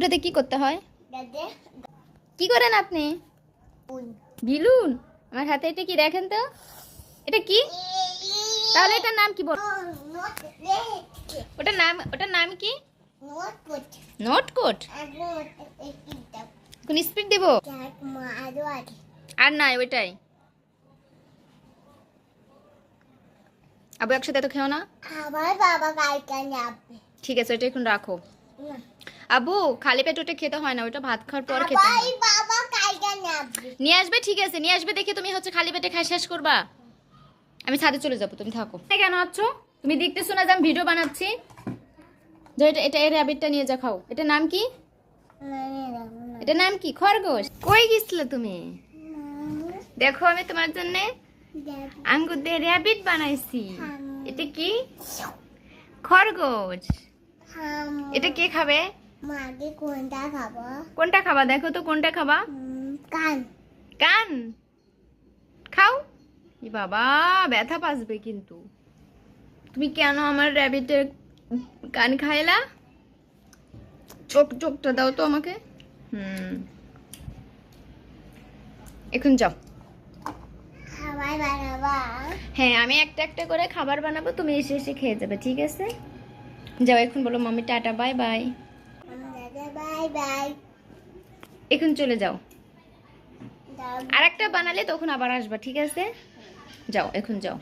ওটাতে কি করতে হয়? কি করেন আপনি? বিলুন আমার হাতে এটা কি দেখেন তো? এটা কি? তাহলে এটার নাম কি বল? ওটার নাম ওটার নাম কি? Note put note coat? আগে একটি দাও। কোন স্পিড দেবো? আরও নাই ওইটাই। আবু একসাথে তো খেও না? আমার বাবা গাড়িটা যাবে ঠিক আছে ওটা এখন রাখো। আবু খালি পেট ওটা খেতে হয় না ওটা ভাত খাওয়ার পর খেতে হয়। নিয়ে আসবে ঠিক আছে নিয়ে আসবে দেখে তুমি হচ্ছে খালি পেটে খাই শেষ করবা। আমি ছাদে চলে যাব তুমি থাকো। কেন আছো? তুমি দেখতেছো না যে আমি ভিডিও বানাচ্ছি? যে এটা এটা এই র্যাবিটটা নিয়ে যা খাও। এটা নাম কি? এটা নাম কি? খরগোশ। কই গেছিলে তুমি? দেখো আমি তোমার জন্য আঙ্গুর দিয়ে র্যাবিট বানাইছি। এটা কি? খরগোশ। এটা কে খাবে? মাকে কোনটা খাব? কোনটা খাবা? দেখো তো কোনটা খাবা। কান। কান? খাও। বাবা ব্যথা পাসবে কিন্তু। তুমি কেন আমার র্যাবিটের কান খাইলা? চোখ চোখটা দাও তো আমাকে। হুম। এখন যাও। খাবার বানাবা? হ্যাঁ আমি একটা একটা করে খাবার বানাবো। তুমি এসে এসে খেয়ে যাবে ঠিক আছে? যাও এখন বলো মামি tata bye bye. Bye bye. এখন চলে যাও। আর একটা বানালে তখন আবার আসবা ঠিক আছে? যাও এখন যাও।